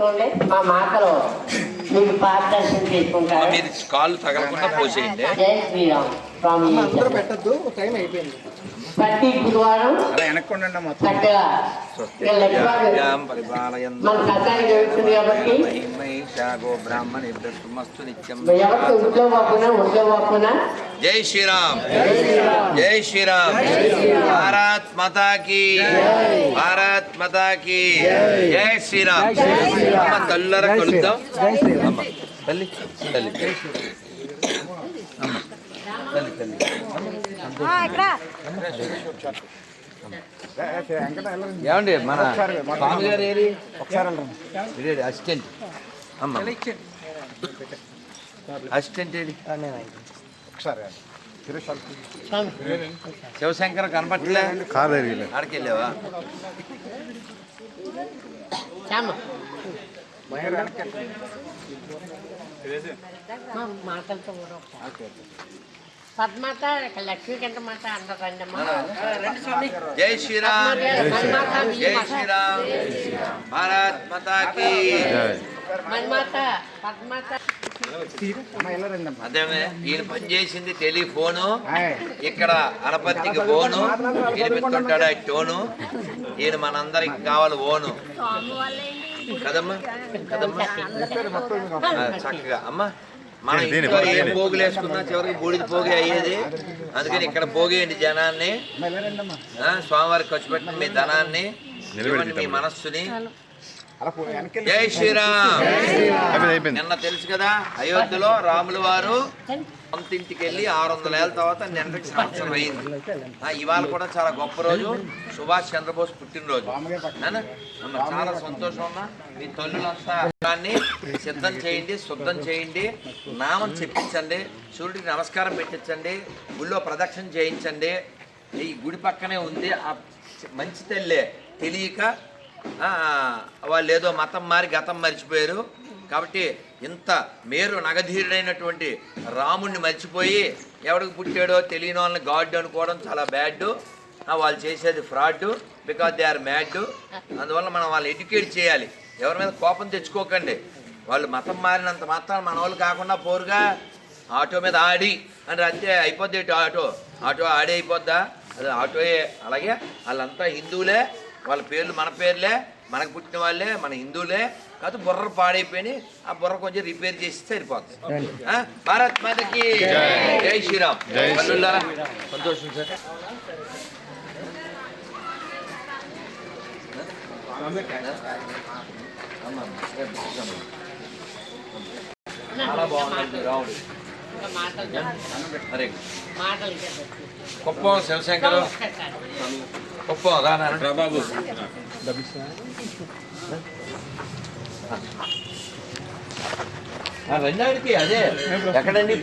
కూర్చోండి మా మాటలు మీకు చేసుకుంటారు. మీరు కాళ్ళు తగలకుండా పోసేయండి. జై శ్రీరామ్. స్వామి అందరూ పెట్టద్దు. టైం అయిపోయింది. ప్రతి గురువారం చక్కగా మన సత్యాన్ని జరుగుతుంది కాబట్టి ఎవరికి ఇంట్లో వాకున్నా ఒంట్లో వాకున్నా జై శ్రీరామ్. జై శ్రీరామ్. భారత్ మాతా కీ భారత్ జై. శ్రీరామ్. అమ్మ తల్లర కలుద్దాం. అమ్మ తల్లి తల్లి అమ్మ తల్లి తల్లి. ఏమండి మన స్వామి గారు ఏరి ఒకసారి అసిస్టెంట్. అమ్మ. అసిస్టెంట్ ఏది? ఒకసారి శివశంకర్ కనపట్లే కాదు ఆడికి వెళ్ళావా మాటలతో. పద్మాత లక్ష్మీకంఠ మాత అందరూ రండి అమ్మా. జై శ్రీరామ్. జై శ్రీరామ్. భారత్ మాతా కీ మన్మాత పద్మాత అదే ఈయన పని చేసింది టెలిఫోను. ఇక్కడ అనపత్తికి ఫోను. ఈయన పెట్టుకుంటాడు ఆ టోను? ఈయన మనందరికి కావాలి ఓను. కదమ్మా కదమ్మా. చక్కగా. అమ్మా మనం ఇంట్లో ఏం పోగులు వేసుకున్నా చివరికి బూడిద పోగి అయ్యేది. అందుకని ఇక్కడ పోగేయండి జనాన్ని. ఆ, స్వామివారికి ఖర్చు పెట్టిన మీ ధనాన్ని మీ మనస్సుని. జై శ్రీరామ్. అయిపోయింది. నిన్న తెలుసు కదా అయోధ్యలో రాములు వారు సొంత ఇంటికి వెళ్ళి ఆరు వందల ఏళ్ళ తర్వాత నిన్నటికి సంవత్సరం అయింది. ఇవాళ కూడా చాలా గొప్ప రోజు. సుభాష్ చంద్రబోస్ పుట్టినరోజు. చాలా సంతోషం ఉన్నా మీ తల్లులంతా దాన్ని సిద్ధం చేయండి శుద్ధం చేయండి నామం చెప్పించండి సూర్యుడికి నమస్కారం పెట్టించండి గుళ్ళో ప్రదక్షిణ చేయించండి. ఈ గుడి పక్కనే ఉంది. ఆ మంచి తల్లే. తెలియక వాళ్ళు ఏదో మతం మారి గతం మర్చిపోయారు. కాబట్టి ఇంత మేరు నగధీరుడైనటువంటి రాముణ్ణి మర్చిపోయి ఎవడికి పుట్టాడో తెలియని వాళ్ళని గాడ్ అనుకోవడం చాలా బ్యాడ్ వాళ్ళు చేసేది fraud because they are mad అందువల్ల మనం వాళ్ళు ఎడ్యుకేట్ చేయాలి. ఎవరి మీద కోపం తెచ్చుకోకండి. వాళ్ళు మతం మారినంత మాత్రం మన వాళ్ళు కాకుండా పోరుగా ఆటో మీద ఆడి అని అంతే అయిపోద్ది ఆటో? ఆటో ఆడి అయిపోద్దా? అది ఆటోయే. అలాగే వాళ్ళంతా హిందువులే వాళ్ళ పేర్లు మన పేర్లే. మనకు పుట్టిన వాళ్ళే మన హిందువులే కాదు బుర్ర పాడైపోయి ఆ బుర్ర కొంచెం రిపేర్ చేసి సరిపోతుంది? భారత్ మాతకి జై. శ్రీరామ్? సంతోషం సార్. చాలా బాగుంది చెప్పు. కుప్పం శివశంకర్. కుప్పం రానా బాబు Eh? రెండాడికి అదే. ఎక్కడండి?